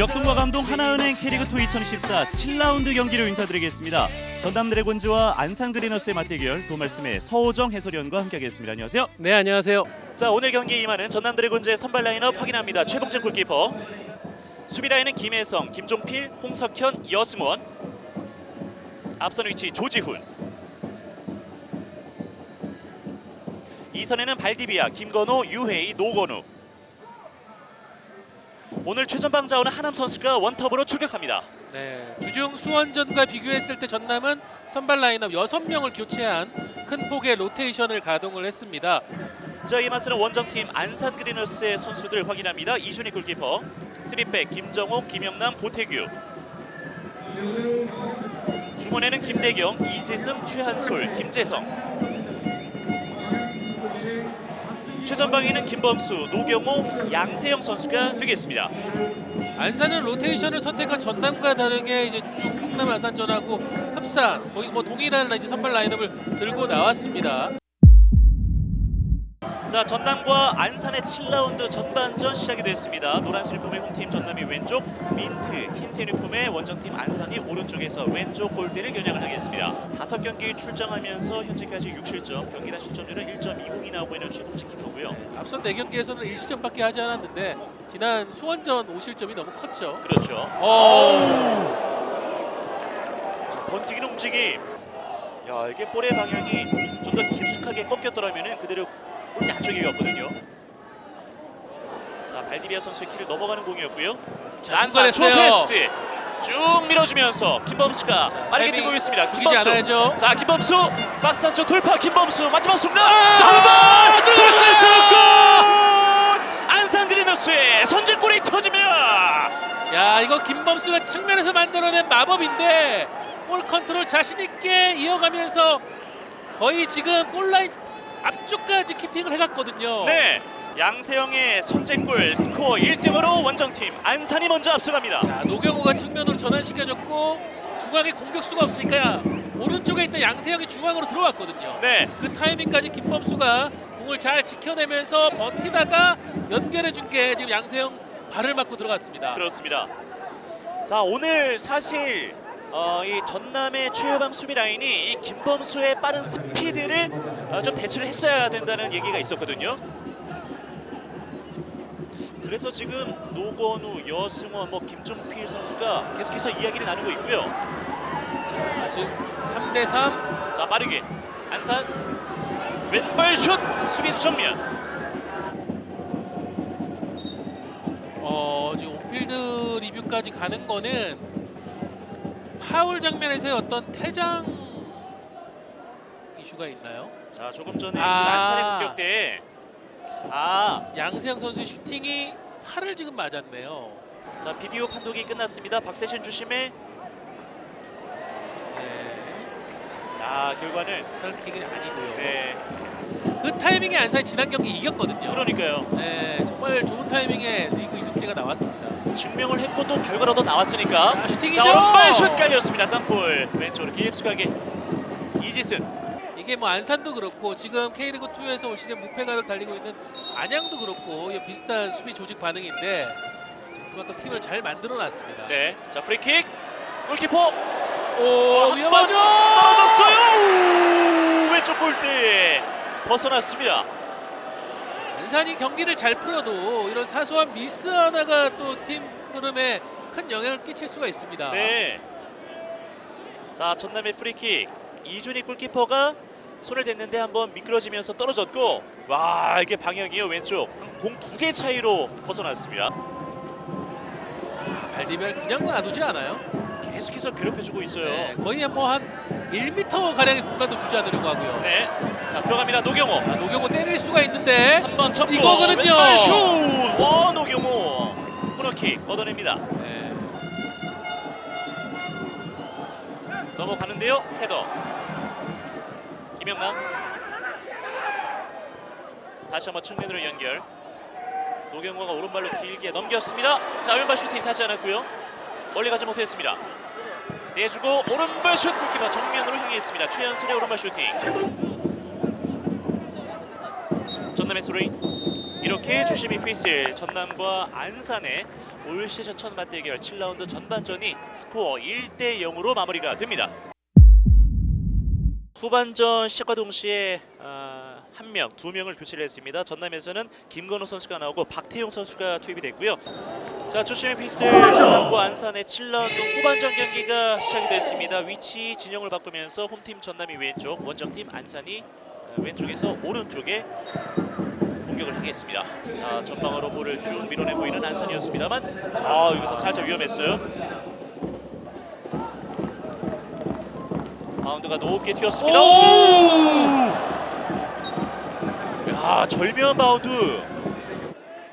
역동과 감동 하나은행 K리그2 2014 7라운드 경기를 인사드리겠습니다. 전남 드래곤즈와 안산 그리너스의 맞대결 도 말씀의 서호정 해설위원과 함께하겠습니다. 안녕하세요. 네 안녕하세요. 자 오늘 경기에 임하는 전남 드래곤즈의 선발 라인업 확인합니다. 최봉재 골키퍼 수비 라인은 김혜성, 김종필, 홍석현, 여승원 앞선 위치 조지훈 2선에는 발디비아, 김건호, 유해이, 노건우 오늘 최전방 자원은 하남 선수가 원톱으로 출격합니다. 네 주중 수원전과 비교했을 때 전남은 선발 라인업 6명을 교체한 큰 폭의 로테이션을 가동을 했습니다. 자, 이 맞서는 원정팀 안산 그리너스의 선수들 확인합니다. 이준희 골키퍼, 3백 김정호, 김영남, 고태규. 중원에는 김대경, 이재승, 최한솔, 김재성. 최전방에는 김범수, 노경호, 양세형 선수가 되겠습니다. 안산은 로테이션을 선택한 전남과 다르게 이제 충남 안산전하고 합산 거의 뭐 동일한 이제 선발 라인업을 들고 나왔습니다. 자 전남과 안산의 7라운드 전반전 시작이 됐습니다. 노란색 유니폼의 홈팀 전남이 왼쪽, 민트 흰색 유니폼의 원정팀 안산이 오른쪽에서 왼쪽 골대를 겨냥을 하겠습니다. 다섯 경기 출장하면서 현재까지 6실점, 경기당 실점률은 1.20이 나오고 있는 최봉진 키퍼고요. 앞선 4경기에서는 1실점밖에 하지 않았는데 지난 수원전 5실점이 너무 컸죠. 그렇죠. 어. 자, 번뜩이는 움직임. 야 이게 볼의 방향이 좀 더 깊숙하게 꺾였더라면 그대로 골대 안쪽에 갔거든요. 자 발디비아 선수의 키를 넘어가는 공이었고요. 추워 중간했어요. 패스 쭉 밀어주면서 김범수가 빠르게 뛰고 있습니다. 김범수. 않아야죠. 자 김범수 박스 안쪽 돌파 김범수 마지막 순간 아! 장발 들어갔어요! 골 안산 그리너스의 선제골이 터집니다. 야 이거 김범수가 측면에서 만들어낸 마법인데 볼 컨트롤 자신 있게 이어가면서 거의 지금 골라인 앞쪽까지 키핑을 해갔거든요. 네 양세형의 선제골 스코어 1등으로 원정팀 안산이 먼저 앞서갑니다. 자, 노경호가 측면으로 전환시켜줬고 중앙에 공격수가 없으니까 오른쪽에 있던 양세형이 중앙으로 들어왔거든요. 네 그 타이밍까지 김범수가 공을 잘 지켜내면서 버티다가 연결해 준 게 지금 양세형 발을 맞고 들어갔습니다. 그렇습니다. 자 오늘 사실 어, 이 전남의 최후방 수비 라인이 이 김범수의 빠른 스피드를 어, 좀 대처를 했어야 된다는 얘기가 있었거든요. 그래서 지금 노건우, 여승원, 뭐 김종필 선수가 계속해서 이야기를 나누고 있고요. 자, 지금 3대 3. 자 빠르게 안산 왼발 슛 수비수 정면. 어, 지금 온필드 리뷰까지 가는 거는 파울 장면에서의 어떤 퇴장 이슈가 있나요? 자 조금 전에 그 아. 안산의 공격 때 아, 양세형 선수의 슈팅이 팔을 지금 맞았네요. 자 비디오 판독이 끝났습니다. 박세신 주심의 네. 자 결과는 페널티킥이 아니고요. 네 그 타이밍에 안산이 지난 경기 이겼거든요. 그러니까요 네, 정말 좋은 타이밍에 리그 이승재가 나왔습니다. 증명을 했고 또 결과로도 나왔으니까 아, 슈팅이죠. 자 오른발 슛 깔렸습니다. 땅볼 왼쪽으로 깊숙하게 이지승 이게 뭐 안산도 그렇고 지금 K리그 2에서 올 시즌 무패가를 달리고 있는 안양도 그렇고 이 비슷한 수비 조직 반응인데 그만큼 팀을 잘 만들어 놨습니다. 네 자 프리킥 골키퍼 오, 한 위험하죠. 떨어졌어요 우, 왼쪽 골대 벗어났습니다. 안산이 경기를 잘 풀어도 이런 사소한 미스 하나가 또 팀 흐름에 큰 영향을 끼칠 수가 있습니다. 네. 자 전남의 프리킥 이준희 골키퍼가 손을 댔는데 한번 미끄러지면서 떨어졌고 와 이게 방향이요 왼쪽 공 두 개 차이로 벗어났습니다. 발디벨 그냥 놔두지 않아요. 계속해서 괴롭혀주고 있어요. 네, 거의 뭐한 1m 가량의 공간도 주지 않으려고 하고요. 네. 자 들어갑니다 노경호. 아, 노경호 때릴 수가 있는데 한번 접고 이거거든요. 왼발 슛. 와 노경호 코너킥 얻어냅니다. 네. 넘어가는데요 헤더. 김영남. 다시 한번 측면으로 연결. 노경호가 오른발로 길게 넘겼습니다. 자 왼발 슈팅 타지 않았고요. 멀리 가지 못했습니다. 내주고 오른발 슛 골키퍼 정면으로 향해 있습니다. 최현술의 오른발 슈팅. 전남의 소리 이렇게 주심이 페이스의 전남과 안산의 올 시즌 첫 맞대결 7라운드 전반전이 스코어 1대 0으로 마무리가 됩니다. 후반전 시작과 동시에 아, 한 명, 두 명을 교체를 했습니다. 전남에서는 김건호 선수가 나오고 박태용 선수가 투입이 됐고요. 자, 주심의 피슬 전남과 안산의 7라운드 후반전 경기가 시작이 됐습니다. 위치 진영을 바꾸면서 홈팀 전남이 왼쪽, 원정팀 안산이 어, 왼쪽에서 오른쪽에 공격을 하겠습니다. 자, 전방으로 볼을 쭉 밀어내고 있는 안산이었습니다만 자, 여기서 살짝 위험했어요. 바운드가 높게 튀었습니다. 오! 야, 절묘한 바운드.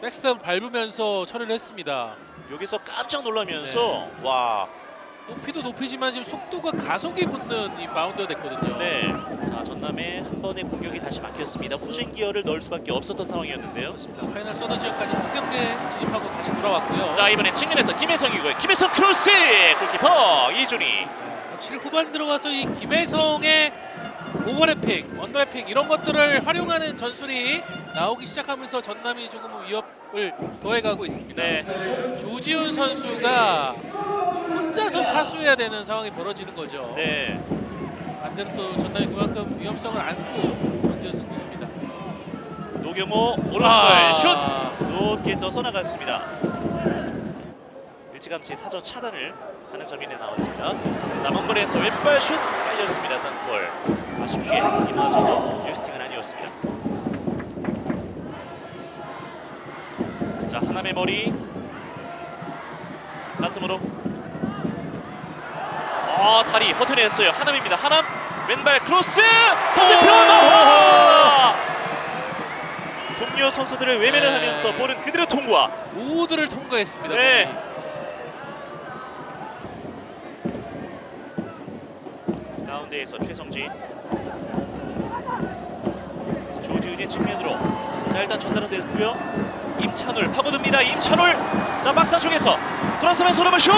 백스텝 밟으면서 처리를 했습니다. 여기서 깜짝 놀라면서 와, 높이도 높이지만 지금 속도가 가속이 붙는 이 바운드가 됐거든요. 네. 자, 전남의 한 번의 공격이 다시 막혔습니다. 후진 기어를 넣을 수밖에 없었던 상황이었는데요. 그렇습니다. 파이널 소더 지역까지 가볍게 진입하고 다시 돌아왔고요. 자, 이번에 측면에서 김혜성이고요. 김혜성 크로스! 골키퍼 이준희. 확실히 후반 들어가서 이 김혜성의 오버래핑, 언더래핑 이런 것들을 활용하는 전술이 나오기 시작하면서 전남이 조금 위협을 더해가고 있습니다. 네. 조지훈 선수가 혼자서 사수해야 되는 상황이 벌어지는 거죠. 네. 반대로 또 전남이 그만큼 위험성을 안고 던지는 승부수입니다. 노경호 오른발 아, 슛! 높게 떠서 나갔습니다. 일찌감치 사전 차단을 하는 장면이 나왔습니다. 자, 먼거리에서 왼발 슛 깔렸습니다. 땅볼. 아쉽게 이마저도 유스팅은 아니었습니다. 자, 하남의 머리 가슴으로 아, 다리 버텨냈어요. 하남입니다. 하남 왼발 크로스 반대편 오! 아! 동료 선수들을 외면을 네. 하면서 볼은 그대로 통과. 모두를 통과했습니다. 네. 가운데에서 최성진. 조지훈의 측면으로. 자 일단 전달은 됐고요. 임찬울 파고듭니다. 임찬울! 자 박스 안쪽에서 돌아서면서 오른발 슛! 골!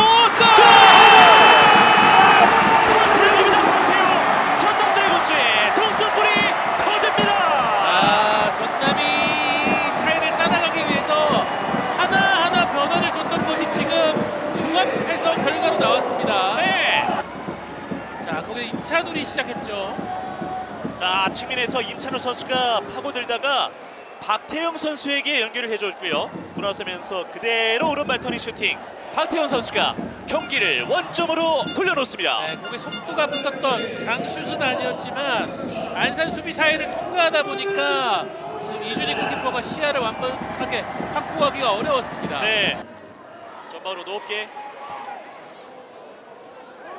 박 임찬울이 시작했죠. 자 측면에서 임찬우 선수가 파고들다가 박태영 선수에게 연결을 해줬고요. 돌아서면서 그대로 오른발 터닝 슈팅. 박태영 선수가 경기를 원점으로 돌려놓습니다. 네, 거기에 속도가 붙었던 강슛은 아니었지만 안산 수비 사이를 통과하다 보니까 이준희 골키퍼가 시야를 완벽하게 확보하기가 어려웠습니다. 네. 전방으로 높게.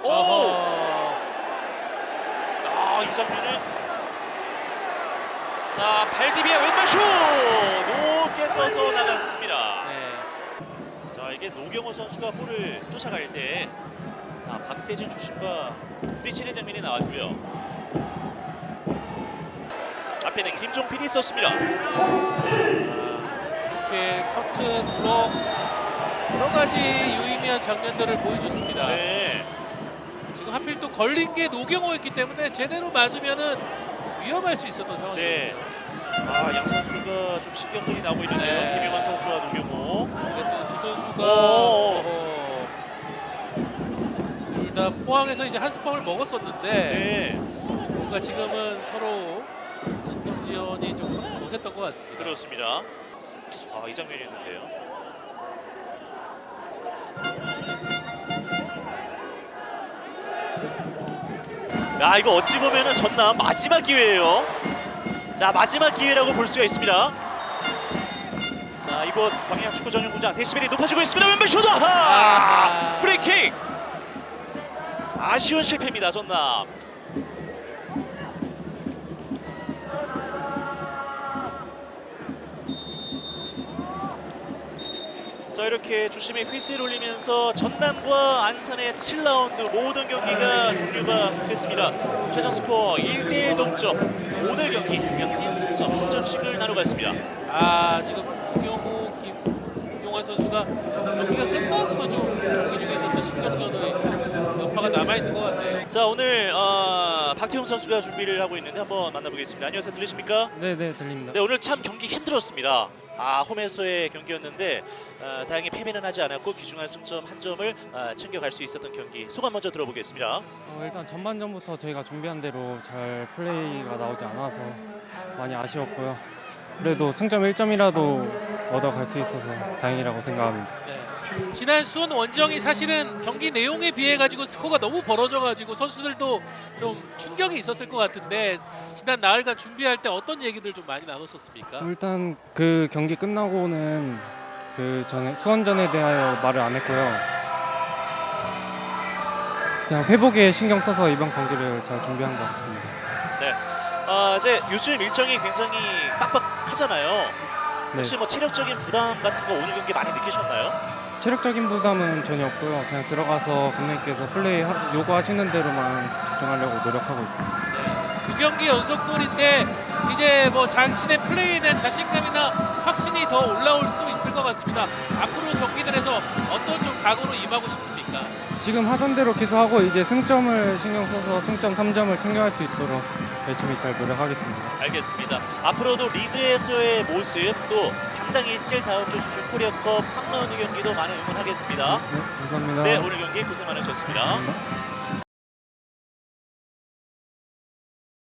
오! 어허. 아, 이 장면은 자, 발디비의 왼발 슛! 높게 떠서 나갔습니다. 네. 자 이게 노경호 선수가 볼을 쫓아갈 때, 자 박세진 출신과 부딪히는 장면이 나왔고요. 앞에는 김종필이 있었습니다. 의 커트, 블록 여러 가지 유의미한 장면들을 보여줬습니다. 네, 지금 하필 또 걸린 게 노경호였기 때문에 제대로 맞으면은 위험할 수 있었던 상황이에요. 네. 아 양 선수가 좀 신경전이 나고 있는데요. 네. 김영환 선수와 노경호. 근데 또 두 선수가 오. 둘다 포항에서 이제 한 스방을 먹었었는데 네, 뭔가 지금은 서로 신경지원이 좀 거셌던 것 같습니다. 그렇습니다. 아 이 장면이었는데요. 야 이거 어찌 보면은 전남 마지막 기회예요. 자 마지막 기회라고 볼 수가 있습니다. 자 이곳 광양 축구 전용구장 데시벨이 높아지고 있습니다. 왼발 슛! 아하! 아하. 프리킥! 아쉬운 실패입니다 전남. 자 이렇게 주심이 휘슬 올리면서 전남과 안산의 7라운드 모든 경기가 종료가 됐습니다. 최종 스코어 1대1 동점. 오늘 경기 양팀 승점 한 점씩을 나눠갔습니다. 아 지금 노경호, 김용환 선수가 경기가 끝나고도 좀 경기 중에 있었던 신경전의 여파가 남아 있는 것 같네요. 자 오늘 어, 박태용 선수가 준비를 하고 있는데 한번 만나보겠습니다. 안녕하세요 들리십니까? 네, 네, 들립니다. 네 오늘 참 경기 힘들었습니다. 아, 홈에서의 경기였는데 아, 다행히 패배는 하지 않았고 귀중한 승점 한 점을 아, 챙겨갈 수 있었던 경기 소감 먼저 들어보겠습니다. 어, 일단 전반전부터 저희가 준비한 대로 잘 플레이가 나오지 않아서 많이 아쉬웠고요. 그래도 승점 1점이라도 얻어갈 수 있어서 다행이라고 생각합니다. 네. 지난 수원 원정이 사실은 경기 내용에 비해 가지고 스코어가 너무 벌어져 가지고 선수들도 좀 충격이 있었을 것 같은데 지난 나흘간 준비할 때 어떤 얘기들 좀 많이 나눴었습니까? 일단 그 경기 끝나고는 그 전에 수원전에 대하여 말을 안 했고요. 그냥 회복에 신경 써서 이번 경기를 잘 준비한 것 같습니다. 아, 이제 요즘 일정이 굉장히 빡빡하잖아요. 네, 혹시 뭐 체력적인 부담 같은 거 오늘 경기 많이 느끼셨나요? 체력적인 부담은 전혀 없고요. 그냥 들어가서 감독님께서 플레이 하- 요구하시는 대로만 집중하려고 노력하고 있습니다. 네. 두 경기 연속골인데 이제 뭐 자신의 플레이에 대한 자신감이나 확신이 더 올라올 수 있을 것 같습니다. 앞으로 경기들에서 어떤 좀 각오로 임하고 싶습니까? 지금 하던 대로 계속 하고 이제 승점을 신경 써서 승점 3점을 챙겨갈 수 있도록 열심히 잘 노력하겠습니다. 알겠습니다. 앞으로도 리그에서의 모습 또 당장에 있을 다음 주 주중 코리아컵 3라운드 경기도 많은 응원하겠습니다. 네, 감사합니다. 네, 오늘 경기 고생 많으셨습니다. 감사합니다.